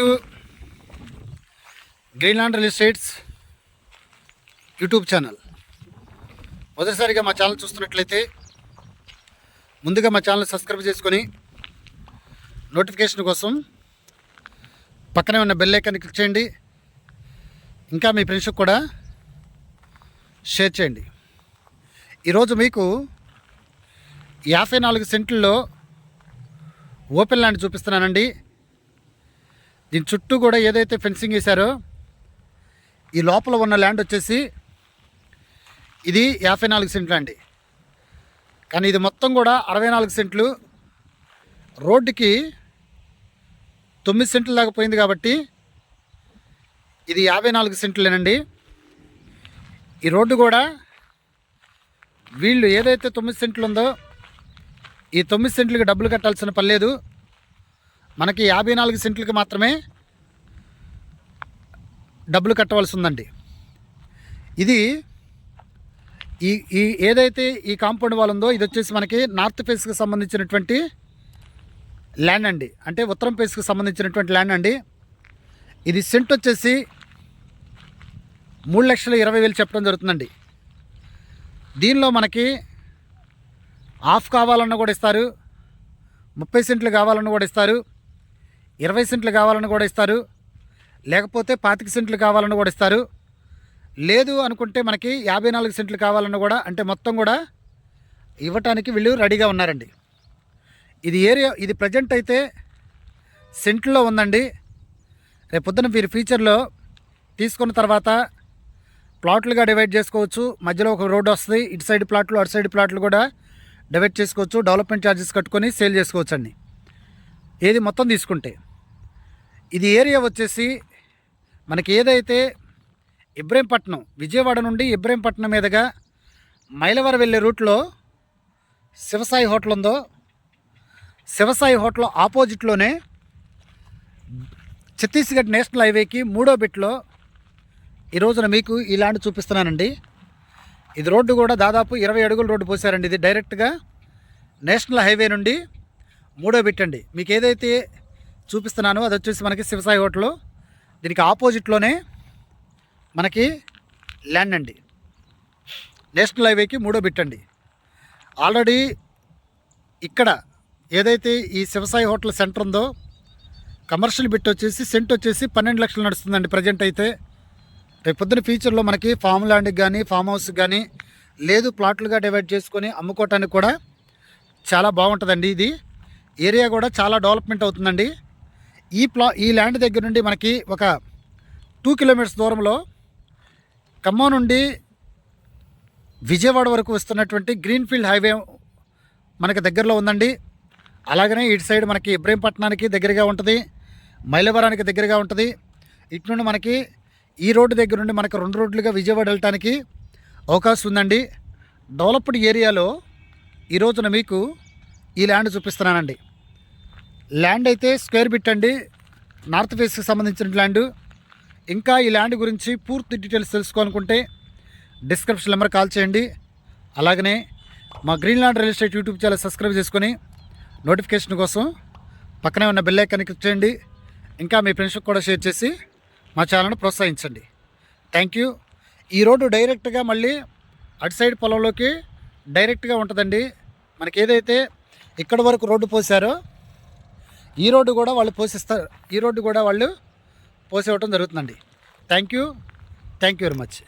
To Greenland real estates YouTube channel మొదటిసారిగా మా channel చూస్తున్నట్లయితే ముందుగా మా ఛానల్ సబ్స్క్రైబ్ చేసుకొని నోటిఫికేషన్ కోసం పక్కనే ఉన్న బెల్ ఐకాన్ని క్లిక్ చేయండి. ఇంకా మీ ఫ్రెండ్స్కి కూడా షేర్ చేయండి. ఈరోజు మీకు యాభై నాలుగు సెంట్లలో ఓపెన్ ల్యాండ్ చూపిస్తున్నానండి. దీని చుట్టూ కూడా ఏదైతే ఫెన్సింగ్ వేశారో ఈ లోపల ఉన్న ల్యాండ్ వచ్చేసి ఇది యాభై నాలుగు సెంట్లు అండి. కానీ ఇది మొత్తం కూడా అరవై నాలుగు సెంట్లు. రోడ్డుకి తొమ్మిది సెంట్లు దాకా పోయింది కాబట్టి ఇది యాభై నాలుగు సెంట్లేనండి. ఈ రోడ్డు కూడా వీళ్ళు ఏదైతే తొమ్మిది సెంట్లు ఉందో ఈ తొమ్మిది సెంట్లకి డబ్బులు కట్టాల్సిన పని లేదు. మనకి యాభై నాలుగు సెంట్లకి మాత్రమే డబ్బులు కట్టవలసి ఉందండి ఇది ఈ ఈ ఏదైతే ఈ కాంపౌండ్ వాల్ ఉందో ఇది వచ్చేసి మనకి నార్త్ ఫేస్కి సంబంధించినటువంటి ల్యాండ్ అండి. అంటే ఉత్తరం ఫేస్కి సంబంధించినటువంటి ల్యాండ్ అండి. ఇది సెంట్ వచ్చేసి మూడు లక్షల ఇరవై వేలు చెప్పడం జరుగుతుందండి. దీనిలో మనకి హాఫ్ కావాలన్నా కూడా ఇస్తారు. ముప్పై సెంట్లు కావాలన్నా కూడా ఇస్తారు. ఇరవై సెంట్లు కావాలని కూడా ఇస్తారు. లేకపోతే పాతిక సెంట్లు కావాలని కూడా ఇస్తారు. లేదు అనుకుంటే మనకి యాభై నాలుగు సెంట్లు కావాలని కూడా అంటే మొత్తం కూడా ఇవ్వటానికి వీళ్ళు రెడీగా ఉన్నారండి. ఇది ఏరియా ఇది ప్రజెంట్ అయితే సెంట్లో ఉందండి. రేపు పొద్దున మీరు ఫ్యూచర్లో తీసుకున్న తర్వాత ప్లాట్లుగా డివైడ్ చేసుకోవచ్చు. మధ్యలో ఒక రోడ్డు వస్తుంది ఇటు సైడ్ ప్లాట్లు అటు సైడ్ ప్లాట్లు కూడా డివైడ్ చేసుకోవచ్చు. డెవలప్మెంట్ ఛార్జెస్ కట్టుకొని సేల్ చేసుకోవచ్చు అండి ఏది మొత్తం తీసుకుంటే. ఇది ఏరియా వచ్చేసి మనకి ఏదైతే ఇబ్రహీంపట్నం విజయవాడ నుండి ఇబ్రహీంపట్నం మీదుగా మైలవరం వెళ్ళే రూట్లో శివసాయి హోటల్ ఉందో శివసాయి హోటల్ ఆపోజిట్లోనే ఛత్తీస్గఢ్ నేషనల్ హైవేకి మూడో బిట్లో ఈ రోజున మీకు ఈ ల్యాండ్ చూపిస్తున్నానండి. ఇది రోడ్డు కూడా దాదాపు ఇరవై అడుగుల రోడ్డు పోసారండి ఇది డైరెక్ట్గా నేషనల్ హైవే నుండి మూడో బిట్ అండి. మీకు ఏదైతే చూపిస్తున్నాను. అది వచ్చేసి మనకి శివసాయి హోటల్. దీనికి ఆపోజిట్లోనే మనకి ల్యాండ్ అండి. నేషనల్ హైవేకి మూడో బిట్ అండి. ఆల్రెడీ ఇక్కడ ఏదైతే ఈ శివసాయి హోటల్ సెంటర్ ఉందో కమర్షియల్ బిట్ వచ్చేసి సెంట్ వచ్చేసి పన్నెండు లక్షలు నడుస్తుందండి ప్రజెంట్ అయితే. రేపు పొద్దున ఫ్యూచర్లో మనకి ఫామ్ ల్యాండ్కి కానీ ఫామ్ హౌస్కి కానీ లేదు ప్లాట్లుగా డివైడ్ చేసుకొని అమ్ముకోవటానికి కూడా చాలా బాగుంటుందండి ఇది. ఏరియా కూడా చాలా డెవలప్మెంట్ అవుతుందండి. ఈ ప్లా ఈ ల్యాండ్ దగ్గర నుండి మనకి ఒక టూ కిలోమీటర్స్ దూరంలో ఖమ్మం నుండి విజయవాడ వరకు వస్తున్నటువంటి గ్రీన్ఫీల్డ్ హైవే మనకి దగ్గరలో ఉందండి. అలాగనే ఇటు సైడ్ మనకి ఇబ్రహీంపట్నానికి దగ్గరగా ఉంటుంది. మైలవరానికి దగ్గరగా ఉంటుంది. ఇటు నుండి మనకి ఈ రోడ్డు దగ్గర నుండి మనకు రెండు రోడ్లుగా విజయవాడ వెళ్ళటానికి అవకాశం ఉందండి. డెవలప్డ్ ఏరియాలో ఈ రోజున మీకు ఈ ల్యాండ్ చూపిస్తున్నానండి. ల్యాండ్ అయితే స్క్వేర్ బిట్ అండి. నార్త్ ఫేస్కి సంబంధించిన ల్యాండ్. ఇంకా ఈ ల్యాండ్ గురించి పూర్తి డీటెయిల్స్ తెలుసుకోవాలనుకుంటే డిస్క్రిప్షన్ నెంబర్ కాల్ చేయండి. అలాగనే మా green land real estate YouTube channel subscribe చేసుకొని నోటిఫికేషన్ కోసం పక్కనే ఉన్న బెల్ ఐకాన్ క్లిక్ చేయండి. ఇంకా మీ ఫ్రెండ్స్కి కూడా షేర్ చేసి మా ఛానల్ను ప్రోత్సహించండి. Thank you. ఈ రోడ్డు డైరెక్ట్గా మళ్ళీ అటు సైడ్ పొలంలోకి డైరెక్ట్గా ఉంటుందండి. మనకి ఏదైతే ఇక్కడ వరకు రోడ్డు పోసారో ఈ రోడ్డు కూడా వాళ్ళు పోషిస్తారు ఈ రోడ్డు కూడా వాళ్ళు పోసేవటం జరుగుతుందండి. Thank you thank you very much